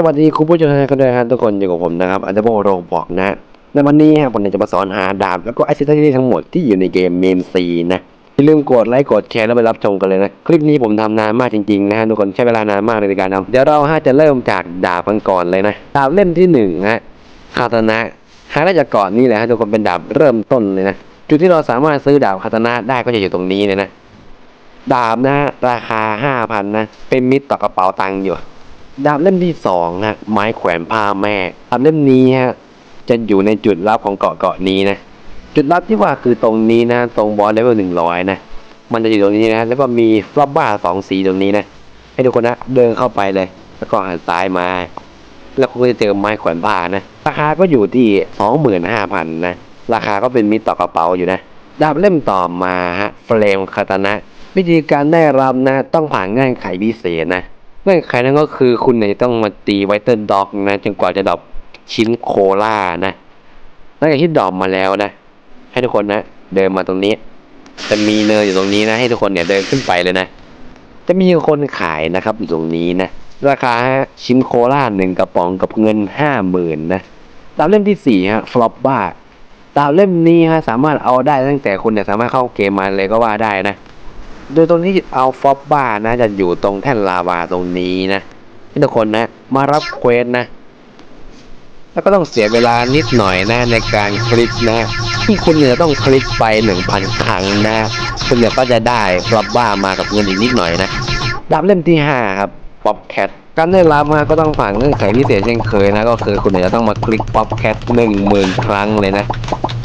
สวัสดีคุณผู้ชมทุกท่านด้วยครับทุกคนอยู่กับผมนะครับอันเดอร์โบโรบอกนะในวันนี้ครับผมจะมาสอนหาดาบแล้วก็ไอซิสที่ทั้งหมดที่อยู่ในเกมเมนซีนะอย่าลืมกดไลค์กดแชร์แล้วไปรับชมกันเลยนะคลิปนี้ผมทำนานมากจริงๆนะฮะทุกคนใช้เวลานานมากในการทำเดี๋ยวเราฮะจะเริ่มจากดาบกันก่อนเลยนะดาบเล่มที่หนึ่งฮะคาตนะหาได้จากก่อนนี่แหละฮะทุกคนเป็นดาบเริ่มต้นเลยนะจุดที่เราสามารถซื้อดาบคาตนะได้ก็จะอยู่ตรงนี้เลยนะดาบนะฮะราคาห้าพันนะเป็นมิตรต่อกระเป๋าตังค์อยู่ ดาบเล่มที่สองฮะไม้แขวนผ้าแม่ดาบเล่มนี้ฮะจะอยู่ในจุดลับของเกาะเกาะนี้นะจุดลับที่ว่าคือตรงนี้นะ ตรงบอสเลเวลหนึ่งร้อยนะมันจะอยู่ตรงนี้นะ แล้วก็มีฟลอบบ้าสองสีตรงนี้นะให้ทุกคนนะเดินเข้าไปเลย แล้วก็หันซ้ายมา แล้วคุณก็จะเจอไม้แขวนผ้านะราคาก็อยู่ที่สองหมื่นห้าพันนะราคาก็เป็นมิตรต่อกระเป๋าอยู่นะดาบเล่มต่อมาฮะเฟรมคาตานะ วิธีการได้รับนะ ต้องผ่านเงื่อนไขพิเศษนะ เงื่อนไขนั้นก็คือคุณเนี่ยต้องมาตีไวเติลด็อกนะจนกว่าจะดรอปชิ้นโคล่านะหลังจากที่ดรอปมาแล้วนะ ให้ทุกคนนะเดินมาตรงนี้ จะมีเนินอยู่ตรงนี้นะ ให้ทุกคนเนี่ยเดินขึ้นไปเลยนะ จะมีคนขายนะครับอยู่ตรงนี้นะ ราคาชิ้นโคล่าหนึ่งกระป๋องกับเงินห้าหมื่นนะดาบเล่มที่สี่ฮะฟลอปบ้าดาบเล่มนี้ฮะสามารถเอาได้ตั้งแต่คุณเนี่ยสามารถเข้าเกมมาเลยก็ว่าได้นะ โดยตรงที่เอาฟอบบ้านะจะอยู่ตรงแท่นลาวาตรงนี้นะทุกคนนะ มารับเควสนะ แล้วก็ต้องเสียเวลานิดหน่อยนะในการคลิกนะ ที่คุณเนี่ยต้องคลิกไปหนึ่งพันครั้งนะ คุณเนี่ยก็จะได้ฟอบบ้ามากับเงินอีกนิดหน่อยนะดาบเล่มที่ห้าครับป๊อปแคทการได้รับมาก็ต้องผ่านเงื่อนไขพิเศษเช่นเคยนะ ก็คือคุณเนี่ยจะต้องมาคลิกป๊อปแคทหนึ่งหมื่นครั้งเลยนะ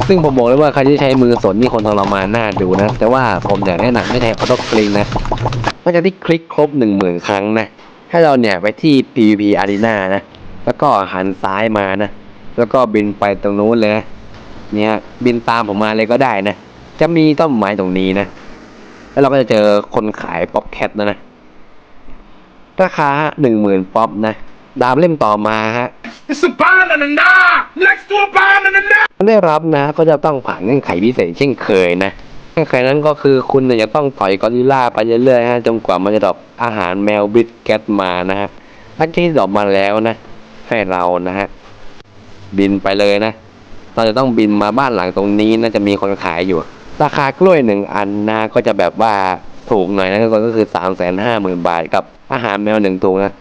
ซึ่งผมบอกเลยว่าใครที่ใช้มือสนนี่คนทรมานหน้าดูนะ แต่ว่าผมอยากแนะนำไม่ใช้ออโต้คลิกนะหลังจากที่คลิกครบหนึ่งหมื่นครั้งนะ ให้เราเนี่ยไปที่ PVP Arena นะ แล้วก็หันซ้ายมานะ แล้วก็บินไปตรงนู้นเลยนะเนี่ยบินตามผมมาเลยก็ได้นะ จะมีต้นไม้ตรงนี้นะ แล้วเราก็จะเจอคนขายป๊อปแคทนะนะ ราคาหนึ่งหมื่นป๊อปนะ ดาบเล่มต่อมาฮะ It's a banana next to a banana. ได้รับนะ ก็จะต้องผ่านเงื่อนไขพิเศษเช่นเคยนะเงื่อนไขนั้นก็คือคุณเนี่ยจะต้องต่อยกอริลล่าไปเรื่อยๆฮะจนกว่ามันจะดรอปอาหารแมวบิดแกตมานะฮะหลังจาที่ดรอปมาแล้วนะ ให้เรานะฮะบินไปเลยนะ เราจะต้องบินมาบ้านหลังตรงนี้นะจะมีคนขายอยู่ ราคากล้วยหนึ่งอันนะก็จะแบบว่าถูกหน่อยนะทุกคนก็คือสามแสนห้าหมื่นบาทกับอาหารแมวหนึ่งถุงนะ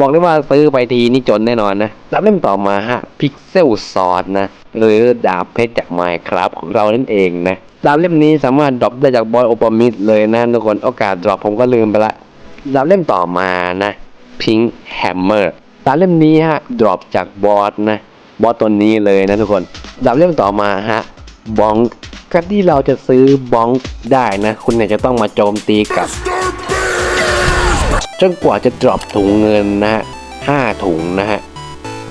บอกเลยว่าซื้อไปทีนี่จนแน่นอนนะดาบเล่มต่อมาฮะพิกเซลซอสนะ หรือดาบเพชรจากไมค์ครับของเรานั่นเองนะดาบเล่มนี้สามารถดรอปได้จากบอยโอปามิดเลยนะทุกคนโอกาสดรอปผมก็ลืมไปละดาบเล่มต่อมานะพิงค์แฮมเมอร์ดาบเล่มนี้ฮะดรอปจากบอสนะบอสตัวนี้เลยนะทุกคนดาบเล่มต่อมาฮะบองการที่เราจะซื้อบองได้นะ คุณเนี่ยจะต้องมาโจมตีกับจนกว่าจะดรอปถุงเงินนะฮะห้าถุงนะฮะ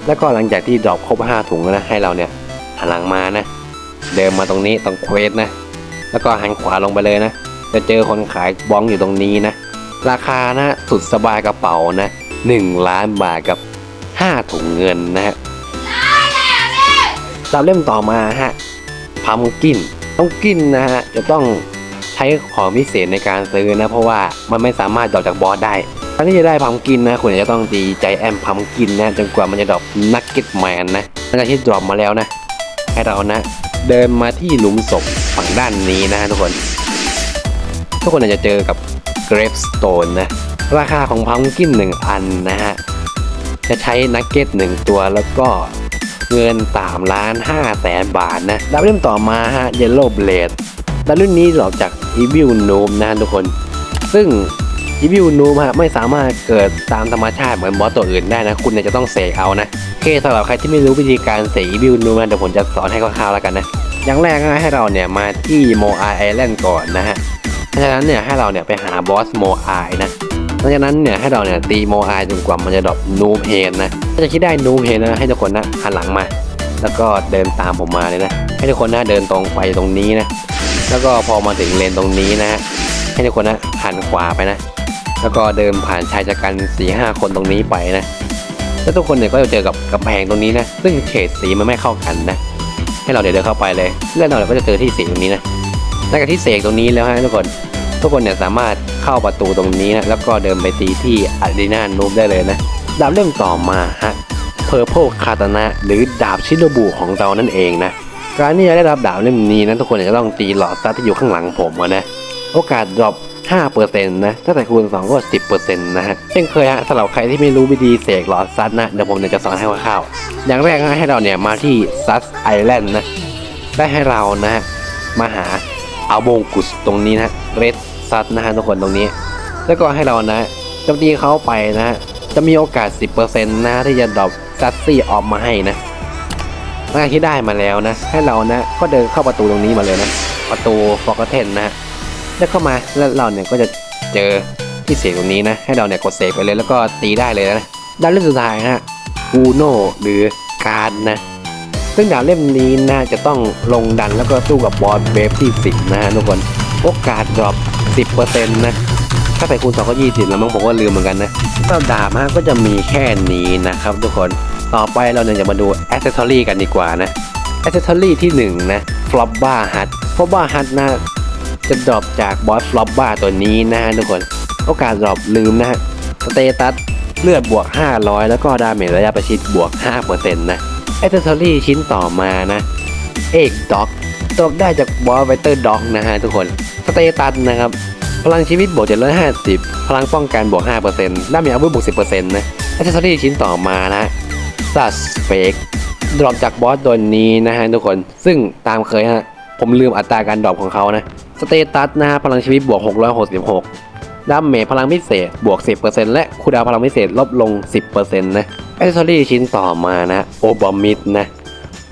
แล้วก็หลังจากที่ดรอปครบห้าถุงแล้วนะให้เราเนี่ย หันหลังมานะ เดินมาตรงนี้ตรงเควสนะ แล้วก็หันขวาลงไปเลยนะ จะเจอคนขายบ้องอยู่ตรงนี้นะ ราคานะสุดสบายกระเป๋านะหนึ่งล้านบาทกับห้าถุงเงินนะฮะตามเล่มต่อมาฮะพัมกินต้องกินนะฮะจะต้องใช้ของพิเศษในการซื้อนะ เพราะว่ามันไม่สามารถดรอปจากบอสได้กาที่จะได้พัมกินนะคุณจะต้องตีใจแอมพัมกินนะจนกว่ามันจะดรอปนักเก็ตแมนนะหลังจากที่ดรอปมาแล้วนะ ให้เรานะ เดินมาที่หลุมศพฝั่งด้านนี้นะทุกคน ทุกคนอาจจะเจอกับ Gravestone นะ ราคาของพัมกินหนึ่งอันนะฮะ จะใช้นักเก็ตหนึ่งตัวแล้วก็เงิน3ล้าน5แสนบาทนะดับเล่มต่อมาฮะ Yellow Blade ดับรุ่นนี้หลอกจาก Evil Noob นะทุกคน ซึ่ง Evil Noob ฮะไม่สามารถเกิดตามธรรมชาติเหมือนบอสตัวอื่นได้นะ คุณเนี่ยจะต้องเสกเอานะโอเคสำหรับใครที่ไม่รู้วิธีการเสก Evil Noob นะเดี๋ยวผมจะสอนให้คร่าวๆแล้วกันนะอย่างแรกนะให้เราเนี่ยมาที่โมอาไอแลนด์ก่อนนะฮะเพราะฉะนั้นเนี่ยให้เราเนี่ยไปหาบอสโมอานะหลังจากนั้นเนี่ยให้เราเนี่ยตีโมอาจนกว่ามันจะดรอปนูเพนนะถ้าจะคิดได้นูเพนนะให้ทุกคนนะหันหลังมา แล้วก็เดินตามผมมาเลยนะ ให้ทุกคนนะเดินตรงไปตรงนี้นะ แล้วก็พอมาถึงเลนตรงนี้นะฮะให้ทุกคนนะหันขวาไปนะ แล้วก็เดินผ่านชายชะกันสี่ห้าคนตรงนี้ไปนะ แล้วทุกคนเนี่ยก็จะเจอกับกำแพงตรงนี้นะ ซึ่งเฉดสีมันไม่เข้ากันนะ ให้เราเดี๋ยวเดินเข้าไปเลยแล้วเราเนี่ยก็จะเจอที่สีตรงนี้นะหลังจากที่เสกตรงนี้แล้วฮะทุกคน ทุกคนเนี่ยสามารถเข้าประตูตรงนี้นะ แล้วก็เดินไปตีที่อารีนานูบได้เลยนะดาบเล่มต่อมาฮะ Purple Katana หรือดาบชิโนบุของเรานั่นเองนะการที่จะได้รับดาบเล่มนี้นะทุกคนจะต้องตีหลอดซัดที่อยู่ข้างหลังผมนะ โอกาสดรอป 5%นะถ้าแต่คูณ 2 ก็ 10%นะฮะเช่นเคยฮะสำหรับใครที่ไม่รู้วิธีเสกหลอดซัดนะเดี๋ยวผมจะสอนให้คร่าวๆอย่างแรกให้เราเนี่ยมาที่ซัสไอแลนด์นะได้ให้เรานะฮะมาหาอาบงกุสตรงนี้นะเรดซัดนะฮะทุกคนตรงนี้ แล้วก็ให้เรานะจมตีเขาไปนะฮะจะมีโอกาส 10%นะที่จะดรอปซัตซี่ออกมาให้นะหลังจาที่ได้มาแล้วนะ ให้เรานะก็เดินเข้าประตูตรงนี้มาเลยนะ ประตูฟอกเทนนะ ฮะแล้วเข้ามาแล้วเราเนี่ยก็จะเจอที่เสกตรงนี้นะ ให้เราเนี่ยกดเสกไปเลยแล้วก็ตีได้เลยนะด้านเล่มสุดท้ายฮะอูโนหรือการดนะ ซึ่งดาบเล่มนี้น่าจะต้องลงดันแล้วก็สู้กับบอสเวฟที่ 10 นะฮะทุกคนโอกาสดรอป10%นะถ้าใส่คูณ2ก็20แล้วมั้งผมก็ลืมเหมือนกันนะสำหรับดาบฮะก็จะมีแค่นี้นะครับทุกคนต่อไปเราเนี่ยจะมาดูอ c เซ s ซอรี่กันดีกว่านะอ c เซ s ซอรี่ที่1นะฟลอปบ้าฮัทฟลอปบ้าฮัทนะ จะดรอปจากบอสฟลอปบ้าตัวนี้นะฮะทุกคน โอกาสดรอปลืมนะฮะสเตตัสเลือดบวก 500 แล้วก็ดาเมจระยะประชิดบวก 5%นะอ c เซอรี่ชิ้นต่อมานะเอกด็อกตกได้จากบอสไวเตอร์ด็อกนะฮะทุกคนสเตตัสนะครับ พลังชีวิตบวก750 พลังป้องกันบวก 5%ด้านมีอาวุธบวก 10%นะอ c เซ s ซอรี่ชิ้นต่อมานะซัสเฟกดรอปจากบอสตัวนี้นะฮะทุกคนซึ่งตามเคยฮะผมลืมอัตราการดรอปของเขานะ สเตตัสนะฮะพลังชีวิตบวก 666ดาเมจพลังพิเศษบวก 10%และคูดาวน์พลังพิเศษลดลง 10%นะอ c เซอรี่ชิ้นต่อมานะโอบอมิดนะ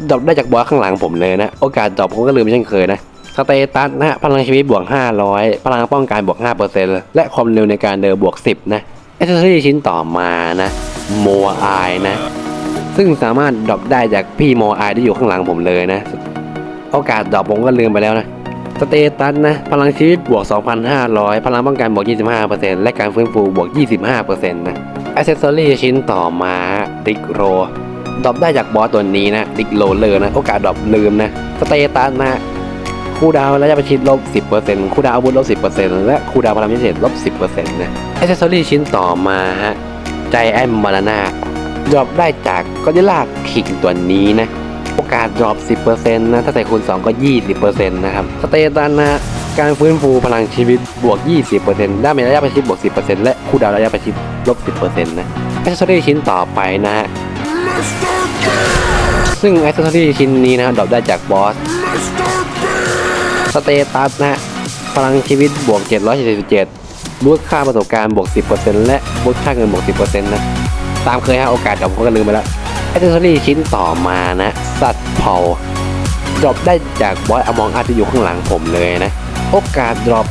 ดรอปได้จากบอสข้างหลังผมเลยนะ โอกาสดรอปผมก็ลืมเช่นเคยนะสเตตัสนะฮะพลังชีวิตบวก 500 พลังป้องกันบวก 5%และความเร็วในการเดินบวก 10 นะแอ c เซ s ซอรี่ชิ้นต่อมานะโมอายนะ ซึ่งสามารถดรอปได้จากพี่โมอายที่อยู่ข้างหลังผมเลยนะ โอกาสดรอปผมก็ลืมไปแล้วนะ สเตตัสนะพลังชีวิตบวก 2,500 พลังป้องกันบวก 25%และการฟื้นฟูบวก 25%นะอ c เซ s ซอรี่ชิ้นต่อมาดิกโรดรอปได้จากบอสตัวนี้นะดิกโรเลอร์นะโอกาสดรอปลืมนะสเตตัสนะคูลดาวน์ระยะประชิดลบ 10%คูลดาวอาวุธลบ 10%และคูลดาวพลังพิเศษลบ 10%นะอ c เซ s ซอรี่ชิ้นต่อมาฮะใจแอมบานาน่าดรอปได้จากก็ได้ลากขิงตัวนี้นะ กาสดรอป 10%นะ ถ้าใส่คูณ 2 ก็ 20%นะครับ สเตตัสนะการฟื้นฟูพลังชีวิตบวก 20%ด้านเมจระยะประชิดบวก 10%และคูลดาวระยะประชิดลบ 10%นะอ c เซ s ซอรี่ชิ้นต่อไปนะฮะ ซึ่งอ c เซ s ซอรี่ชิ้นนี้นะดรอปได้จากบอส สเตตัสนะฮะ พลังชีวิตบวก 777บูทค่าประสบการณ์บวก 10%และบูทค่าเงินบวก 10%นะ ตามเคยฮะโอกาสดรอปก็ลืมไปแล้วอ c เซ s ซอรี่ชิ้นต่อมานะ สัตว์ เผาดรอปได้จากบอสอมองอาร์ที่อยู่ข้างหลังผมเลยนะ โอกาสดรอป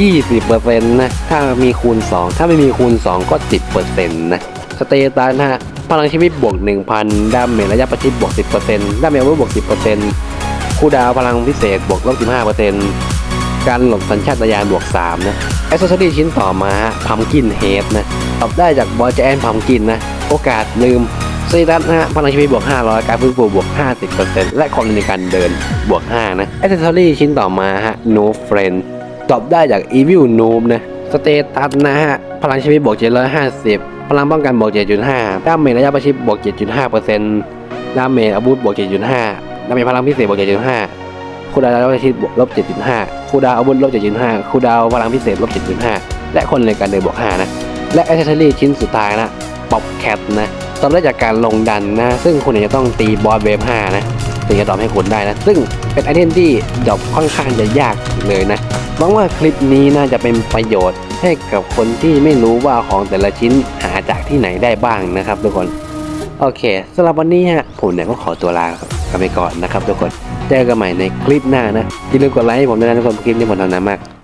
20%นะ ถ้ามีคูณ 2 ถ้าไม่มีคูณ 2 ก็ 10%นะสเตตัสนะฮะพลังชีวิตบวก 1,000ดาเมจระยะประชิดบวก 10%ดาเมจอาวุธบวก 10%คูลดาวพลังพิเศษบวกลบ15%การหลบสัญชาตญาณบวก 3 นะอ c เซอรี่ชิ้นต่อมาฮะพัมกินเฮดนะตอบได้จากบอสแจนพัมกินนะ โอกาสลืมสเตตัสนะฮะพลังชีวิตบวก 500 การฟื้นฟูบวก 50%และความเร็วในการเดินบวก 5 นะอ c เซ s ซอรี่ชิ้นต่อมาฮะ no friend ตอบได้จาก evil noob นะสเตตัสนะฮะ พลังชีวิตบวก 750 พลังป้องกันบวก 7.5 ดาเมจระยะประชิดบวก 7.5%ดาเมจอาวุธบวก 7.5 ดาเมจพลังพิเศษบวก 7.5 คูดาวระยะประชิดบวกลบ 7.5 คูดาวอาวุธลบ 7.5 คูดาวพลังพิเศษลบ 7.5 และคนในการเดินบวก 5 นะ และอ c เซ s ซอรี่ชิ้นสุดท้ายนะ ป๊อปแคทนะตอบได้จากการลงดันนะ ซึ่งคุณจะต้องตีบอสเวฟ5นะถึงจะดรอปให้คุณได้นะ ซึ่งเป็นไอเทมที่ดรอปค่อนข้างจะยากเลยนะหวังว่าคลิปนี้น่าจะเป็นประโยชน์ให้กับคนที่ไม่รู้ว่าของแต่ละชิ้นหาจากที่ไหนได้บ้างนะครับ ทุกคนโอเคสำหรับวันนี้ฮะผมเนี่ยก็ขอตัวลากันไปก่อนนะครับ ทุกคนเจอกันใหม่ในคลิปหน้านะอย่าลืมกดไลค์ให้ผมด้วยนะทุกคนคลิปนี้ผมทำนานมาก